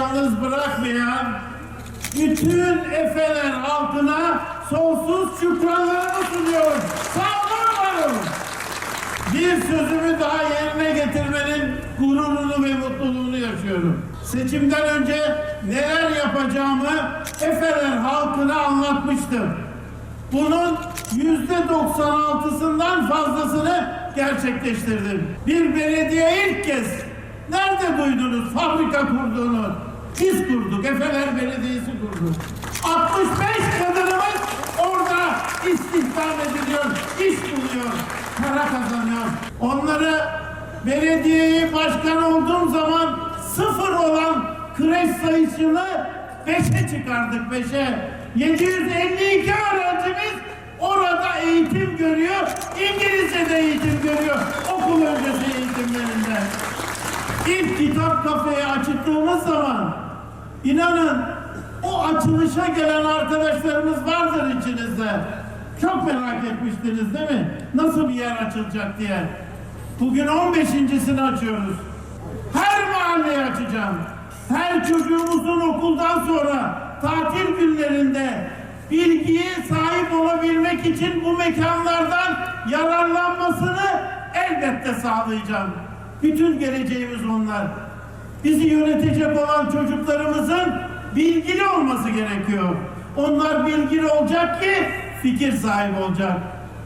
yalnız bırakmayan bütün Efeler halkına sonsuz şükranlarımı sunuyorum. Sağ olun varım. Bir sözümü daha yerine getirmenin gururunu ve mutluluğunu yaşıyorum. Seçimden önce neler yapacağımı Efeler halkına anlatmıştım. Bunun yüzde 96'sından fazlasını gerçekleştirdim. Bir belediye ilk kez nerede duydunuz fabrika kurduğunu? Biz kurduk, Efeler Belediyesi kurdu. 65 kadınımız orada istihdam ediliyor, iş buluyor, para kazanıyor. Onları belediyeye başkan olduğum zaman sıfır olan kreş sayısını beşe çıkardık, beşe. 752 öğrencimiz orada eğitim görüyor, İngilizce'de eğitim görüyor, okul öncesi eğitimlerinde. İlk kitap kafeyi açtığımız zaman inanın o açılışa gelen arkadaşlarımız vardır içinizde. Çok merak etmiştiniz değil mi? Nasıl bir yer açılacak diye. Bugün 15.sini açıyoruz. Her mahalleye açacağım. Her çocuğumuzun okuldan sonra tatil günlerinde bilgiye sahip olabilmek için bu mekanlardan yararlanmasını elbette sağlayacağım. Bütün geleceğimiz onlar. Bizi yönetecek olan çocuklarımızın bilgili olması gerekiyor. Onlar bilgili olacak ki fikir sahibi olacak.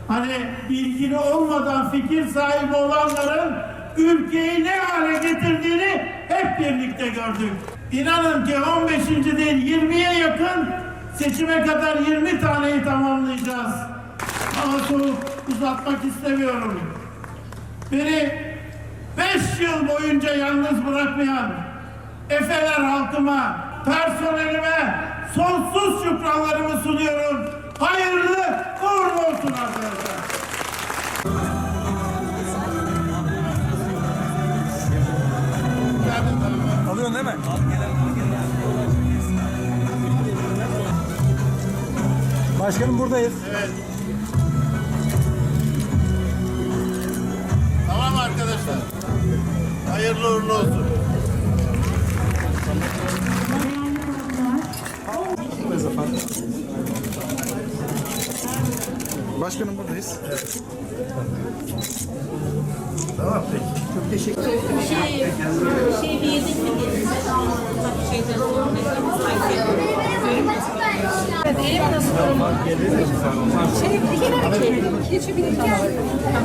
Hani bilgili olmadan fikir sahibi olanların ülkeyi ne hale getirdiğini hep birlikte gördük. İnanın ki 15. değil 20'ye yakın seçime kadar 20 taneyi tamamlayacağız. Ama soğuk uzatmak istemiyorum. Beni 5 yıl boyunca yalnız bırakmayan Efeler halkıma, personelime sonsuz şükranlarımı sunuyorum. Hayırlı uğurlu olsun arkadaşlar. Alıyorsun değil mi? Başkanım buradayız. Tamam arkadaşlar. Hayırlı uğurlu olsun. Başkanım buradayız. şey, şey bir yedik mi şeyden Evet, elim nasıl? Şey, bir kere mi? Geçebilir. Tamam. Tamam.